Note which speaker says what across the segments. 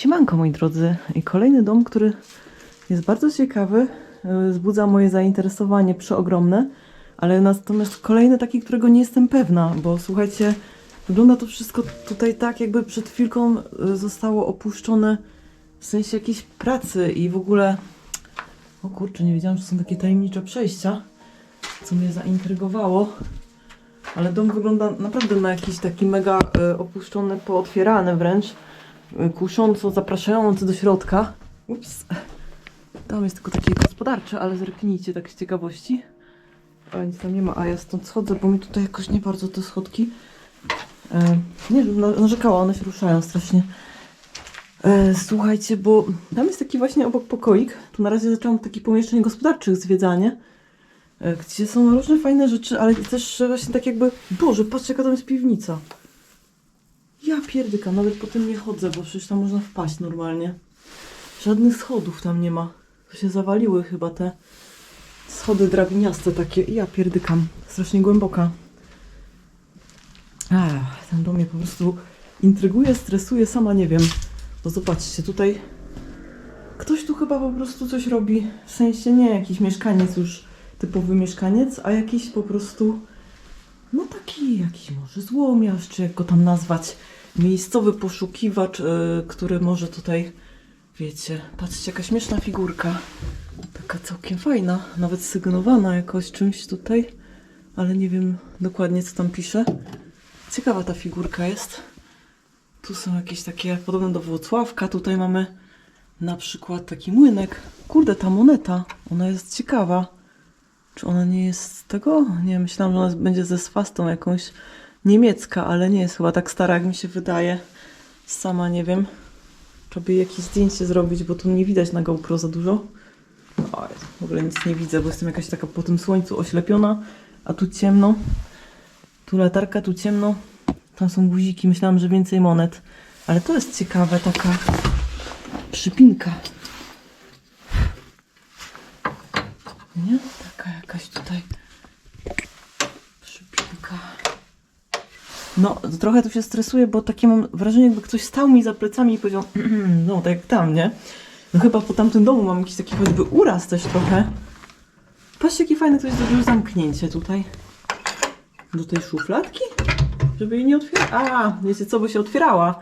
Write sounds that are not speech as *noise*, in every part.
Speaker 1: Siemanko moi drodzy i kolejny dom, który jest bardzo ciekawy, y, wzbudza moje zainteresowanie przeogromne, ale natomiast kolejny taki, którego nie jestem pewna, bo słuchajcie, wygląda to wszystko tutaj tak, jakby przed chwilką y, zostało opuszczone w sensie jakiejś pracy i w ogóle... O kurczę, nie wiedziałam, że są takie tajemnicze przejścia, co mnie zaintrygowało. Ale dom wygląda naprawdę na jakiś taki mega y, opuszczony, pootwierany wręcz kusząco, zapraszający do środka. Ups. Tam jest tylko takie gospodarcze, ale zerknijcie tak z ciekawości. A nic tam nie ma, a ja stąd schodzę, bo mi tutaj jakoś nie bardzo te schodki. E, nie wiem, na- narzekała, one się ruszają strasznie. E, słuchajcie, bo tam jest taki właśnie obok pokoik. Tu na razie zaczęłam takich pomieszczeń gospodarczych zwiedzanie. e, Gdzie są różne fajne rzeczy, ale też właśnie tak jakby... Boże, patrzcie jaka tam jest piwnica. Ja pierdykam, nawet po tym nie chodzę, bo przecież tam można wpaść normalnie. Żadnych schodów tam nie ma. To się zawaliły chyba te schody drabiniaste takie. Ja pierdykam. Strasznie głęboka. Ach, ten dom mnie po prostu intryguje, stresuje, sama nie wiem. Bo zobaczcie, tutaj ktoś tu chyba po prostu coś robi. W sensie nie jakiś mieszkaniec już typowy mieszkaniec, a jakiś po prostu no taki jakiś może złomiarz, czy jak go tam nazwać, miejscowy poszukiwacz, yy, który może tutaj, wiecie, patrzcie, jaka śmieszna figurka, taka całkiem fajna, nawet sygnowana jakoś czymś tutaj, ale nie wiem dokładnie co tam pisze. Ciekawa ta figurka jest. Tu są jakieś takie podobne do Włocławka, tutaj mamy na przykład taki młynek. Kurde, ta moneta, ona jest ciekawa. Czy ona nie jest z tego? Nie, myślałam, że ona będzie ze swastą jakąś niemiecka, ale nie jest chyba tak stara, jak mi się wydaje. Sama nie wiem. Trzeba by jakieś zdjęcie zrobić, bo tu nie widać na GoPro za dużo. O, w ogóle nic nie widzę, bo jestem jakaś taka po tym słońcu oślepiona, a tu ciemno. Tu latarka, tu ciemno. Tam są guziki, myślałam, że więcej monet. Ale to jest ciekawe, taka przypinka. Nie? Taka jakaś tutaj przypinka. No, trochę tu się stresuję, bo takie mam wrażenie, jakby ktoś stał mi za plecami i powiedział, no tak jak tam, nie? No chyba po tamtym domu mam jakiś taki choćby uraz też trochę. Patrzcie, jakie fajne ktoś zrobił zamknięcie tutaj. Do tej szufladki? Żeby jej nie otwierać. A, wiecie co, by się otwierała.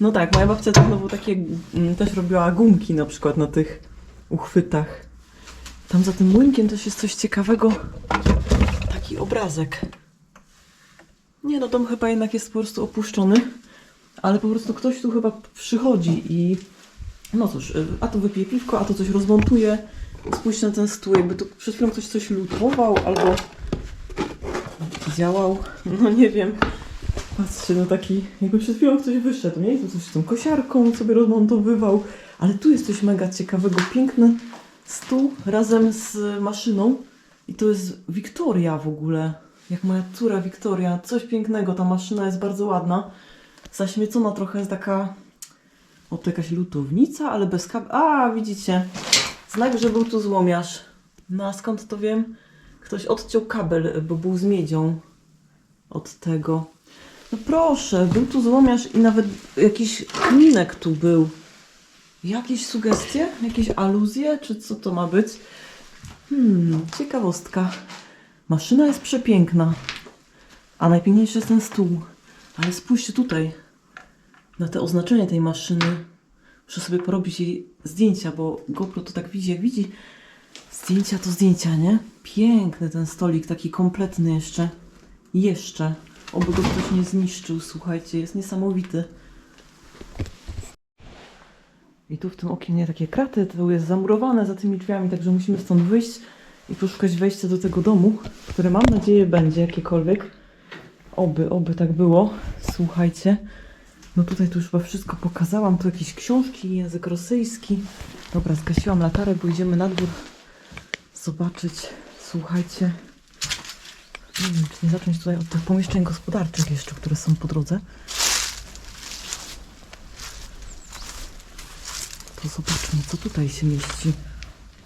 Speaker 1: No tak, moja babcia tak znowu takie mm, też robiła gumki na przykład na tych uchwytach. Tam za tym młynkiem też jest coś ciekawego. Taki obrazek. Nie no, dom chyba jednak jest po prostu opuszczony. Ale po prostu ktoś tu chyba przychodzi i... No cóż, y, a to wypije piwko, a to coś rozmontuje. Spójrzcie na ten stół, jakby tu przed chwilą ktoś coś lutował albo działał. No nie wiem. Patrzcie, no taki, jakby przed chwilą ktoś wyszedł, nie? I coś z tą kosiarką sobie rozmontowywał. Ale tu jest coś mega ciekawego. Piękny stół razem z maszyną. I to jest Wiktoria w ogóle. Jak moja córa Wiktoria. Coś pięknego. Ta maszyna jest bardzo ładna. Zaśmiecona trochę jest taka... O, to jakaś lutownica, ale bez kab... A, widzicie. Znak, że był tu złomiarz. No a skąd to wiem? Ktoś odciął kabel, bo był z miedzią od tego. No proszę, był tu złomiarz i nawet jakiś kminek tu był. Jakieś sugestie? Jakieś aluzje? Czy co to ma być? Hmm, ciekawostka. Maszyna jest przepiękna. A najpiękniejszy jest ten stół. Ale spójrzcie tutaj na te oznaczenie tej maszyny. Muszę sobie porobić jej zdjęcia, bo GoPro to tak widzi, jak widzi. Zdjęcia to zdjęcia, nie? Piękny ten stolik, taki kompletny jeszcze. Jeszcze. Oby go ktoś nie zniszczył, słuchajcie, jest niesamowity. I tu w tym oknie takie kraty, to jest zamurowane za tymi drzwiami, także musimy stąd wyjść i poszukać wejścia do tego domu, które mam nadzieję będzie jakiekolwiek. Oby, oby tak było. Słuchajcie. No tutaj tu już chyba wszystko pokazałam. Tu jakieś książki, język rosyjski. Dobra, zgasiłam latarę, bo idziemy na dwór zobaczyć. Słuchajcie. Nie wiem, czy nie zacząć tutaj od tych pomieszczeń gospodarczych jeszcze, które są po drodze. To zobaczmy, co tutaj się mieści.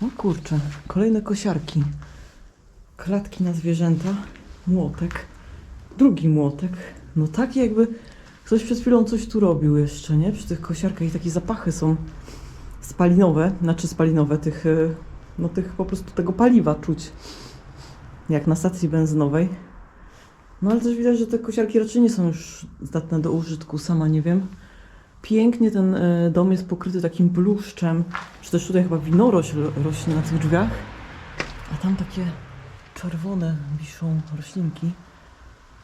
Speaker 1: O kurczę, kolejne kosiarki. Klatki na zwierzęta. Młotek. Drugi młotek. No tak jakby Ktoś przed chwilą coś tu robił jeszcze, nie? Przy tych kosiarkach i takie zapachy są spalinowe, znaczy spalinowe, tych, y, no tych po prostu tego paliwa czuć. Jak na stacji benzynowej. No ale też widać, że te kosiarki raczej nie są już zdatne do użytku, sama nie wiem. Pięknie ten y, dom jest pokryty takim bluszczem, czy też tutaj chyba winorośl rośnie na tych drzwiach. A tam takie czerwone wiszą roślinki.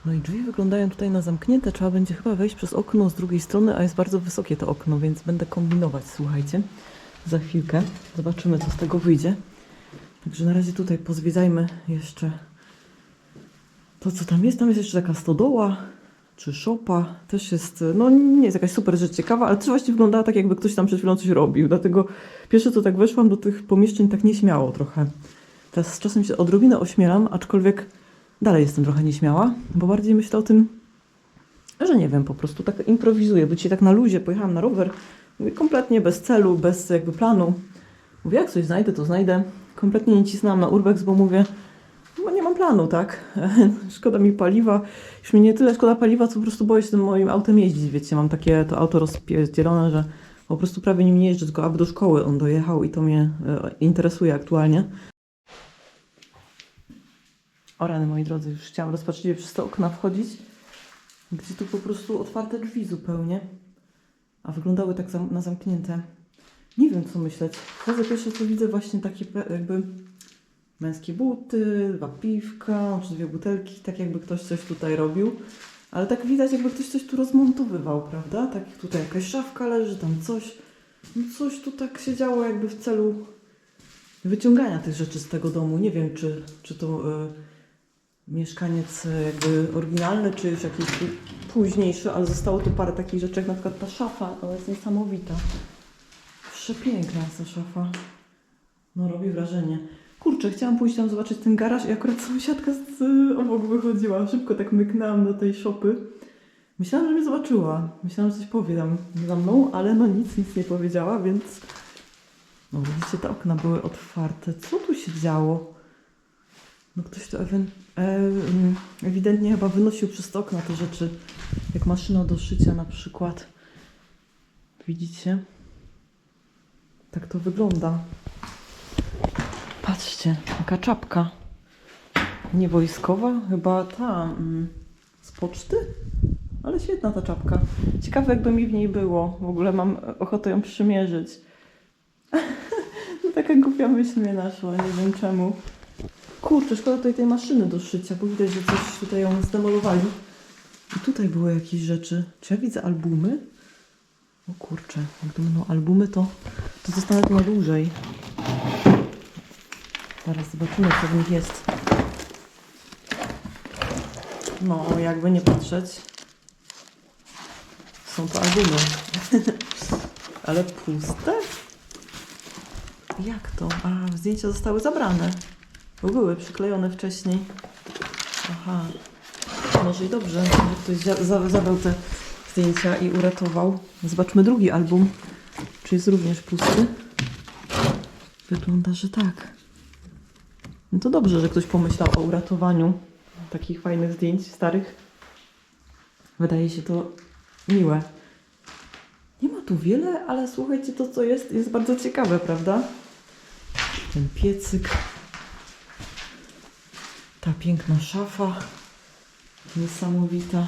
Speaker 1: No i drzwi wyglądają tutaj na zamknięte. Trzeba będzie chyba wejść przez okno z drugiej strony, a jest bardzo wysokie to okno, więc będę kombinować, słuchajcie. Za chwilkę zobaczymy, co z tego wyjdzie. Także na razie tutaj pozwiedzajmy jeszcze to, co tam jest. Tam jest jeszcze taka stodoła czy szopa. Też jest, no nie jest jakaś super rzecz ciekawa, ale też właśnie wyglądała tak, jakby ktoś tam przed chwilą coś robił. Dlatego pierwsze co tak weszłam do tych pomieszczeń tak nieśmiało trochę. Teraz z czasem się odrobinę ośmielam, aczkolwiek dalej jestem trochę nieśmiała, bo bardziej myślę o tym, że nie wiem, po prostu tak improwizuję, bo dzisiaj tak na luzie pojechałam na rower, mówię, kompletnie bez celu, bez jakby planu. Mówię, jak coś znajdę, to znajdę. Kompletnie nie cisnęłam na urbex, bo mówię, bo nie mam planu, tak? *laughs* szkoda mi paliwa. Już mi nie tyle szkoda paliwa, co po prostu boję się tym moim autem jeździć, wiecie, mam takie to auto rozpierdzielone, że po prostu prawie nim nie jeżdżę, tylko aby do szkoły on dojechał i to mnie e, interesuje aktualnie. O rany, moi drodzy, już chciałam rozpaczliwie przez te okna wchodzić, gdzie tu po prostu otwarte drzwi zupełnie, a wyglądały tak na zamknięte. Nie wiem, co myśleć. Wchodzę pierwsze, co widzę, właśnie takie jakby męskie buty, dwa piwka, czy dwie butelki, tak jakby ktoś coś tutaj robił. Ale tak widać, jakby ktoś coś tu rozmontowywał, prawda? Tak tutaj jakaś szafka leży, tam coś. No coś tu tak się działo jakby w celu wyciągania tych rzeczy z tego domu. Nie wiem, czy, czy to y, mieszkaniec y, jakby oryginalny, czy już jakiś późniejszy, ale zostało tu parę takich rzeczy, jak na przykład ta szafa, ona jest niesamowita. Przepiękna jest ta szafa. No robi wrażenie. Kurczę, chciałam pójść tam zobaczyć ten garaż i akurat sąsiadka z obok wychodziła. Szybko tak myknęłam do tej szopy. Myślałam, że mnie zobaczyła. Myślałam, że coś powie tam za mną, ale no nic, nic nie powiedziała, więc... No widzicie, te okna były otwarte. Co tu się działo? No ktoś to e, ewidentnie chyba wynosił przez te okna te rzeczy. Jak maszyna do szycia na przykład. Widzicie? Tak to wygląda. Patrzcie, jaka czapka. Nie wojskowa, chyba ta mm, z poczty? Ale świetna ta czapka. Ciekawe, jakby mi w niej było. W ogóle mam ochotę ją przymierzyć. *laughs* No Taka głupia myśl mnie naszła, nie wiem czemu. Kurczę, szkoda tutaj tej maszyny do szycia, bo widać, że coś tutaj ją zdemolowali. I tutaj były jakieś rzeczy. Czy ja widzę albumy? O kurczę, jak to będą albumy, to, to zostanę tu na dłużej. Zaraz zobaczymy, co w nich jest. No, jakby nie patrzeć. Są to albumy. *laughs* Ale puste? Jak to? A, zdjęcia zostały zabrane. Bo były przyklejone wcześniej. Aha. Może i dobrze, że ktoś za- za- zabrał te zdjęcia i uratował. Zobaczmy drugi album. Czy jest również pusty? Wygląda, że tak. No to dobrze, że ktoś pomyślał o uratowaniu takich fajnych zdjęć starych. Wydaje się to miłe. Nie ma tu wiele, ale słuchajcie, to co jest, jest bardzo ciekawe, prawda? Ten piecyk. Ta piękna szafa. Niesamowita.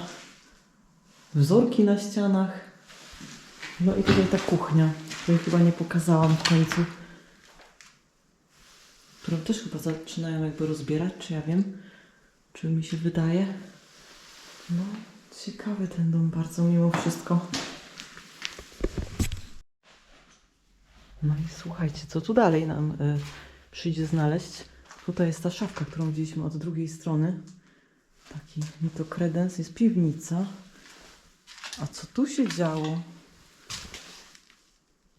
Speaker 1: Wzorki na ścianach. No i tutaj ta kuchnia, której chyba nie pokazałam w końcu. Którą też chyba zaczynają jakby rozbierać, czy ja wiem, czy mi się wydaje. No, ciekawy ten dom bardzo mimo wszystko. No i słuchajcie, co tu dalej nam y, przyjdzie znaleźć. Tutaj jest ta szafka, którą widzieliśmy od drugiej strony. Taki mitokredens, jest piwnica. A co tu się działo?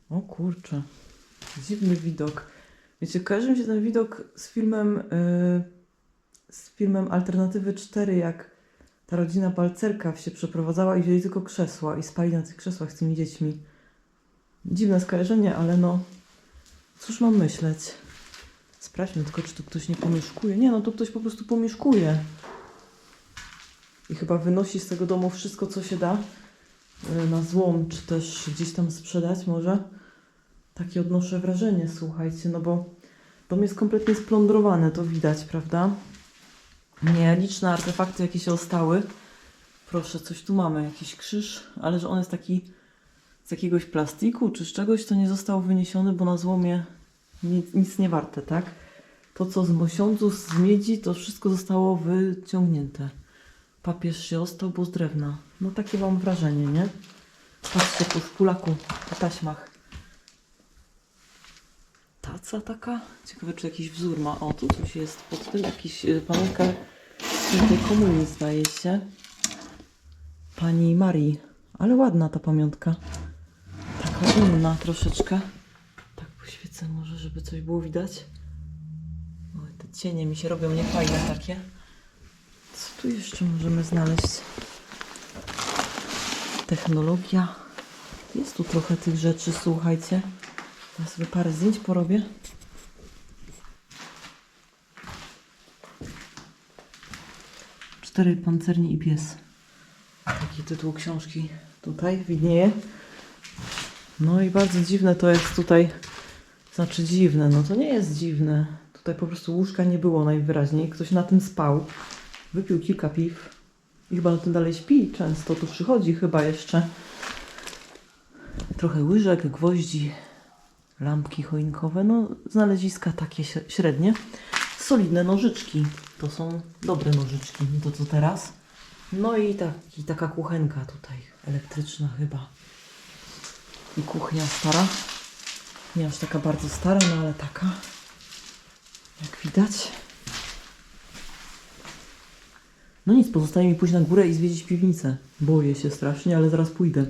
Speaker 1: O kurczę, dziwny widok. Wiecie, kojarzy mi się ten widok z filmem, y, z filmem Alternatywy 4, jak ta rodzina Balcerka się przeprowadzała i wzięli tylko krzesła i spali na tych krzesłach z tymi dziećmi. Dziwne skojarzenie, ale no, cóż mam myśleć? Sprawdźmy tylko, czy tu ktoś nie pomieszkuje. Nie, no tu ktoś po prostu pomieszkuje. I chyba wynosi z tego domu wszystko, co się da. y, na złom, czy też gdzieś tam sprzedać może. Takie odnoszę wrażenie, słuchajcie, no bo dom jest kompletnie splądrowany, to widać, prawda? Nie, liczne artefakty jakieś ostały. Proszę, coś tu mamy, jakiś krzyż, ale że on jest taki z jakiegoś plastiku czy z czegoś, to nie został wyniesiony, bo na złomie nic, nic nie warte, tak? To co z mosiądzu, z miedzi, to wszystko zostało wyciągnięte. Papież się ostał, bo z drewna. No takie mam wrażenie, nie? Patrzcie tu w kulaku, po taśmach. Taca taka? Ciekawe, czy jakiś wzór ma. O, tu coś jest pod tym, jakiś y, pamiątka świętej komunii zdaje się. Pani Marii. Ale ładna ta pamiątka. Taka inna troszeczkę. Tak poświecę może, żeby coś było widać. Oj, te cienie mi się robią niefajne takie. Co tu jeszcze możemy znaleźć? Technologia. Jest tu trochę tych rzeczy, słuchajcie. Ja sobie parę zdjęć porobię. Cztery pancerni i pies. Taki tytuł książki tutaj widnieje. No i bardzo dziwne to jest tutaj. Znaczy dziwne, no to nie jest dziwne. Tutaj po prostu łóżka nie było najwyraźniej. Ktoś na tym spał. Wypił kilka piw. I chyba na tym dalej śpi. Często tu przychodzi chyba jeszcze. Trochę łyżek, gwoździ, lampki choinkowe. No znaleziska takie śre- średnie. Solidne nożyczki. To są dobre nożyczki, nie to co teraz. No i taka kuchenka tutaj, elektryczna chyba. I kuchnia stara. Nie aż taka bardzo stara, no ale taka. Jak widać. No nic, pozostaje mi pójść na górę i zwiedzić piwnicę. Boję się strasznie, ale zaraz pójdę.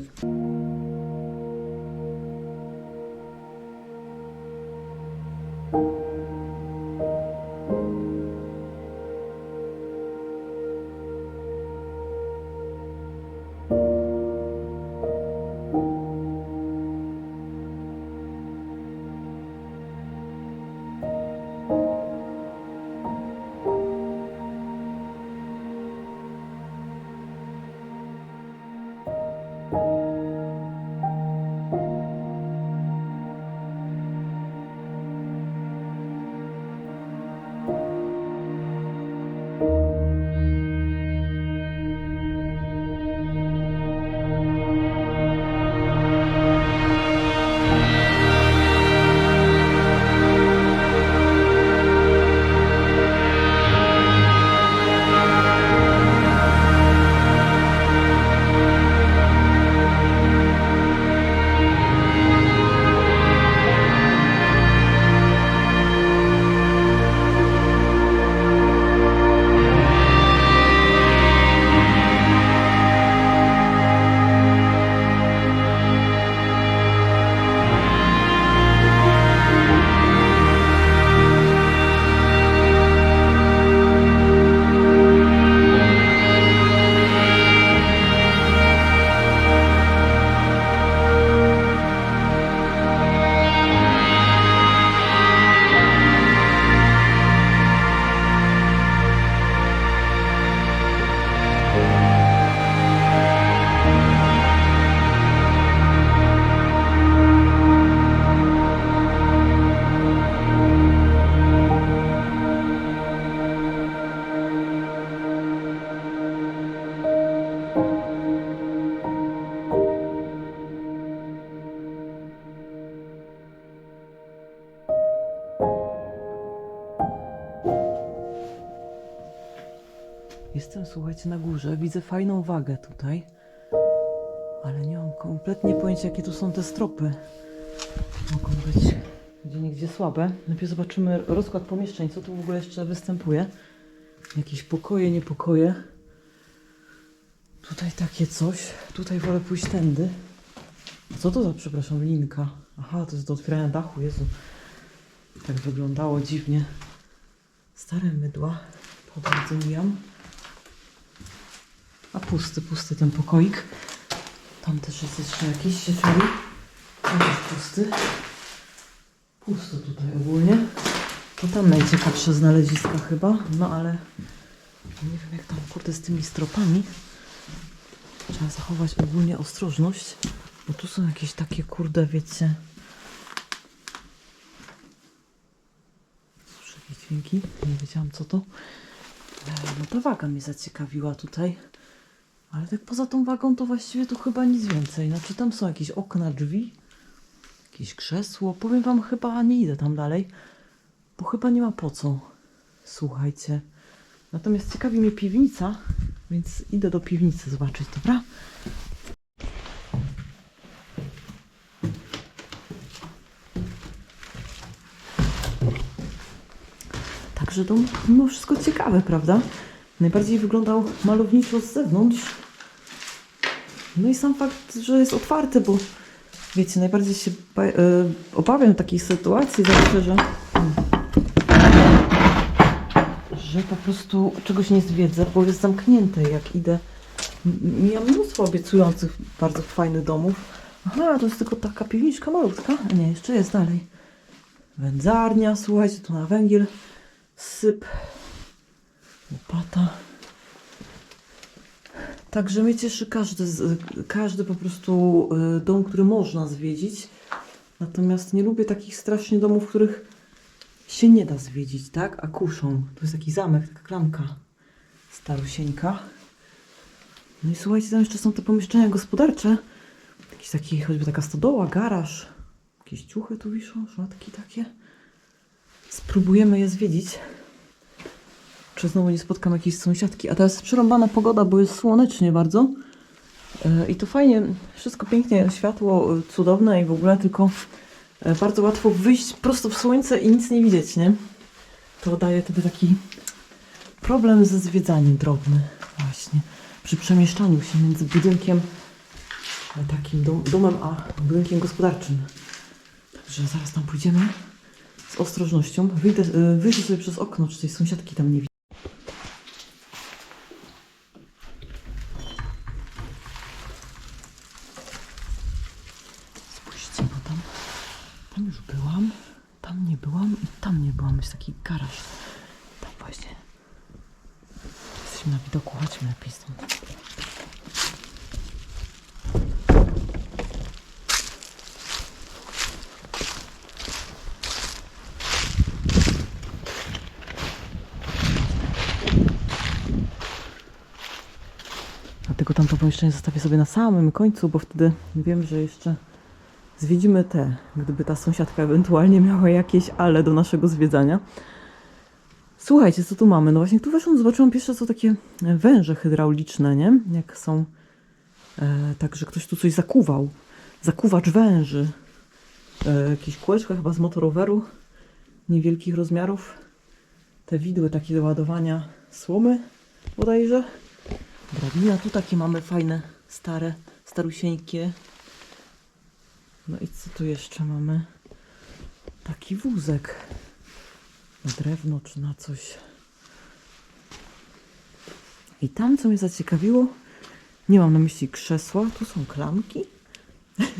Speaker 1: Słuchajcie, na górze. Widzę fajną wagę tutaj. Ale nie mam kompletnie pojęcia, jakie tu są te stropy. Mogą być gdzie niegdzie słabe. Najpierw zobaczymy rozkład pomieszczeń, co tu w ogóle jeszcze występuje. Jakieś pokoje, niepokoje. Tutaj takie coś. Tutaj wolę pójść tędy. Co to za, przepraszam, linka? Aha, to jest do otwierania dachu, Jezu. Tak wyglądało dziwnie. Stare mydła. Bardzo mijam. A pusty, pusty ten pokoik. Tam też jest jeszcze jakiś. Tam też pusty. Pusto tutaj ogólnie. To tam najciekawsze znaleziska chyba. No ale nie wiem jak tam kurde z tymi stropami. Trzeba zachować ogólnie ostrożność, bo tu są jakieś takie kurde, wiecie. Słyszę jakieś dźwięki, nie wiedziałam co to. E, No ta waga mnie zaciekawiła tutaj. Ale tak poza tą wagą to właściwie tu chyba nic więcej. Znaczy tam są jakieś okna, drzwi, jakieś krzesło. Powiem wam chyba nie idę tam dalej, bo chyba nie ma po co. Słuchajcie. Natomiast ciekawi mnie piwnica, więc idę do piwnicy zobaczyć, dobra? Także to mimo wszystko ciekawe, prawda? Najbardziej wyglądał malowniczo z zewnątrz. No i sam fakt, że jest otwarty, bo wiecie, najbardziej się e, obawiam takiej sytuacji zawsze, że że po prostu czegoś nie zwiedzę, bo jest zamknięte jak idę. M- Mijam mnóstwo obiecujących, bardzo fajnych domów. Aha, to jest tylko taka piwniczka malutka. A nie, jeszcze jest dalej. Wędzarnia, słuchajcie, tu na węgiel. Syp. Łopata. Także mnie cieszy każdy, każdy po prostu y, dom, który można zwiedzić. Natomiast nie lubię takich strasznie domów, których się nie da zwiedzić, tak? A kuszą. Tu jest taki zamek, taka klamka starusieńka. No i słuchajcie, tam jeszcze są te pomieszczenia gospodarcze. Jakiś taki, choćby taka stodoła, garaż. Jakieś ciuchy tu wiszą, szmatki takie. Spróbujemy je zwiedzić. Czy znowu nie spotkam jakiejś sąsiadki. A teraz przerąbana pogoda, bo jest słonecznie bardzo. E, I to fajnie, wszystko pięknie, światło e, cudowne i w ogóle, tylko e, bardzo łatwo wyjść prosto w słońce i nic nie widzieć, nie? To daje wtedy taki problem ze zwiedzaniem drobny właśnie. Przy przemieszczaniu się między budynkiem takim dom, domem, a budynkiem gospodarczym. Także zaraz tam pójdziemy z ostrożnością. Wyjdę, wyjdę sobie przez okno, czy tej sąsiadki tam nie widzę. Spójrzcie, bo tam, tam już byłam, tam nie byłam i tam nie byłam. Jest taki garaż. Tam właśnie. Jesteśmy na widoku, chodźmy lepiej stąd. Dlatego tamto pomieszczenie zostawię sobie na samym końcu, bo wtedy wiem, że jeszcze zwiedzimy te, gdyby ta sąsiadka ewentualnie miała jakieś ale do naszego zwiedzania. Słuchajcie, co tu mamy? No właśnie tu weszłam, zobaczyłam pierwsze co takie węże hydrauliczne, nie? Jak są, e, tak, że ktoś tu coś zakuwał. Zakuwacz węży. E, jakieś kółeczka chyba z motoroweru niewielkich rozmiarów. Te widły takie do ładowania słomy bodajże. Drabina, tu takie mamy fajne, stare, starusieńkie. No i co tu jeszcze mamy? Taki wózek. Na drewno czy na coś. I tam, co mnie zaciekawiło, nie mam na myśli krzesła, tu są klamki.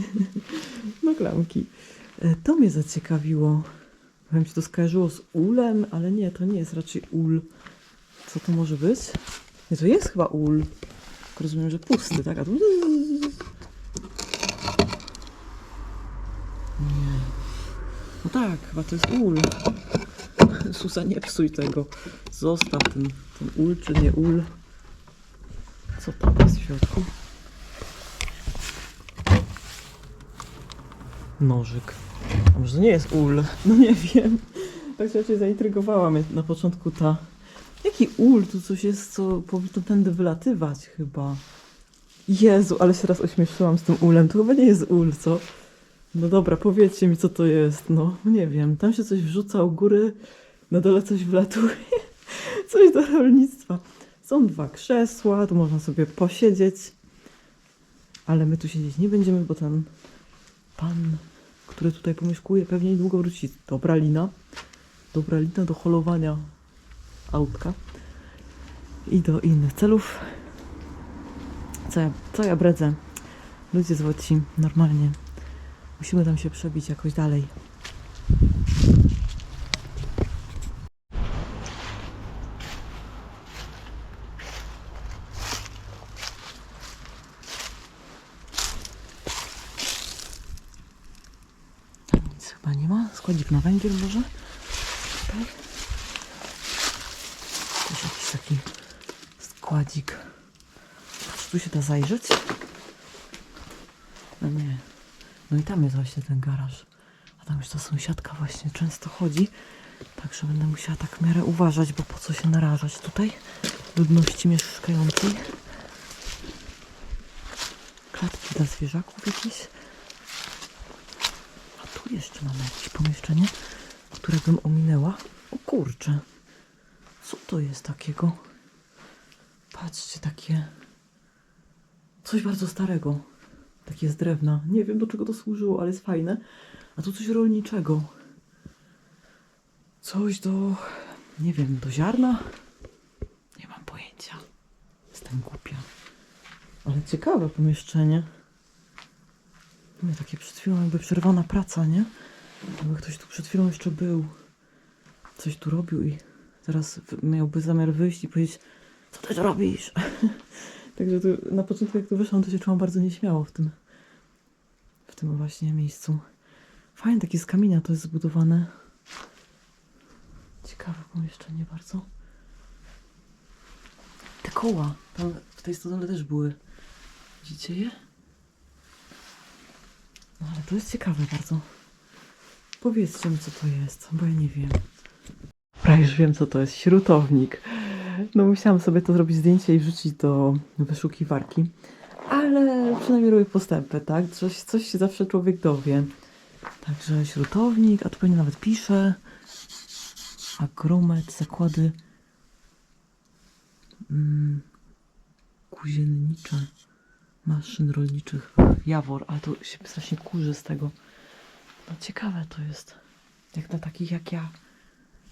Speaker 1: *laughs* no klamki. E, To mnie zaciekawiło. Wiem, się to skojarzyło z ulem, ale nie, to nie jest raczej ul. Co to może być? Nie, to jest chyba ul. Tylko rozumiem, że pusty, tak? A tu... Nie. No tak, chyba to jest ul. Susa, nie psuj tego. Zostaw ten, ten ul czy nie ul. Co tam jest w środku? Nożyk. A może to nie jest ul? No nie wiem. Tak się zaintrygowała mnie na początku ta... Jaki ul? Tu coś jest, co powinno tędy wylatywać chyba. Jezu, ale się raz ośmieszyłam z tym ulem. To chyba nie jest ul, co? No dobra, powiedzcie mi, co to jest. No, nie wiem. Tam się coś wrzuca u góry, na dole coś wlatuje. *laughs* Coś do rolnictwa. Są dwa krzesła, tu można sobie posiedzieć. Ale my tu siedzieć nie będziemy, bo ten pan, który tutaj pomieszkuje, pewnie niedługo wróci. Dobra lina. Dobra lina do holowania autka. I do innych celów. Co ja, co ja bredzę? Ludzie złoci, normalnie. Musimy tam się przebić jakoś dalej. chyba nie ma. Składzik na węgiel może? Tutaj. Też jakiś taki składzik. Czy tu się da zajrzeć? No nie. No i tam jest właśnie ten garaż. A tam już ta sąsiadka właśnie często chodzi. Także będę musiała tak w miarę uważać, bo po co się narażać tutaj ludności mieszkającej. Klatki dla zwierzaków jakieś. Jeszcze mamy jakieś pomieszczenie, które bym ominęła. O kurczę. Co to jest takiego? Patrzcie, takie... Coś bardzo starego. Takie z drewna. Nie wiem do czego to służyło, ale jest fajne. A tu coś rolniczego. Coś do... Nie wiem, do ziarna? Nie mam pojęcia. Jestem głupia. Ale ciekawe pomieszczenie. Nie, takie przed chwilą jakby przerwana praca, nie? Jakby ktoś tu przed chwilą jeszcze był. Coś tu robił i teraz miałby zamiar wyjść i powiedzieć co ty robisz? *laughs* Także tu, na początku jak tu wyszłam, to się czułam bardzo nieśmiało w tym w tym właśnie miejscu. Fajne takie z kamienia to jest zbudowane. Ciekawe pomieszczenie bardzo. Te koła, tam w tej stodole też były. Widzicie je? No ale to jest ciekawe bardzo. Powiedzcie mi co to jest, bo ja nie wiem. Dobra, już wiem co to jest. Śrutownik. No musiałam sobie to zrobić zdjęcie i wrzucić do wyszukiwarki. Ale przynajmniej robię postępy, tak? Coś, coś się zawsze człowiek dowie. Także śrutownik, a tu pewnie nawet pisze. Agromet, zakłady mm, kuziennicze maszyn rolniczych. Jawor, ale to się strasznie kurzy z tego. No ciekawe to jest. Jak dla takich jak ja,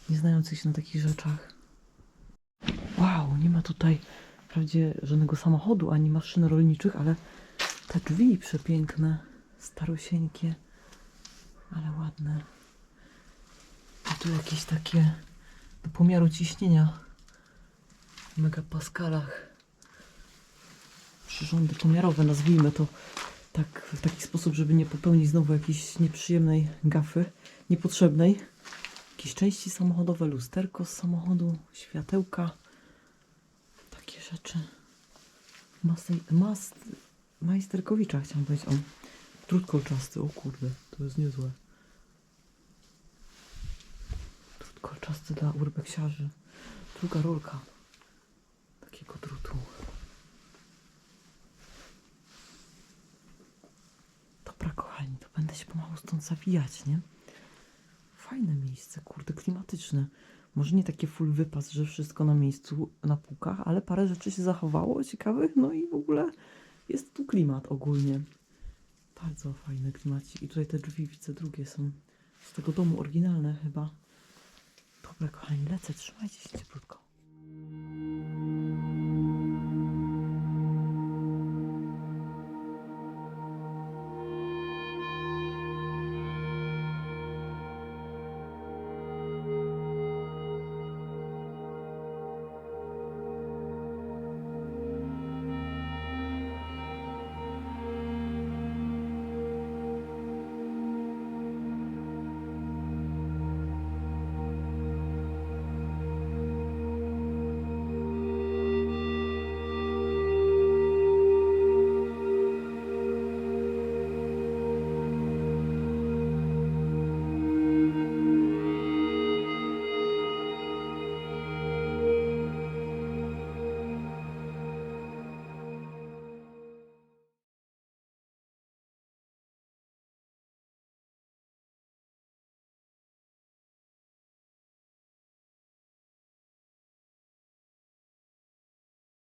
Speaker 1: nie znających się na takich rzeczach. Wow, nie ma tutaj wprawdzie żadnego samochodu ani maszyn rolniczych, ale te drzwi przepiękne, starosieńkie, ale ładne. I tu jakieś takie do pomiaru ciśnienia w megapaskalach. Przyrządy pomiarowe, nazwijmy to tak, w taki sposób, żeby nie popełnić znowu jakiejś nieprzyjemnej gafy, niepotrzebnej. Jakieś części samochodowe, lusterko z samochodu, światełka, takie rzeczy. Masej, mas, majsterkowicza chciałam powiedzieć. O, drut kolczasty, o kurde, to jest niezłe. Drut kolczasty dla urbeksiarzy. Druga rolka takiego drutu. Dobra, kochani, to będę się pomału stąd zawijać, nie? Fajne miejsce, kurde, klimatyczne. Może nie takie full wypas, że wszystko na miejscu, na półkach, ale parę rzeczy się zachowało ciekawych, no i w ogóle jest tu klimat ogólnie. Bardzo fajny klimacik. I tutaj te drzwi, widzę, drugie są z tego domu oryginalne chyba. Dobra, kochani, lecę, trzymajcie się cieplutko.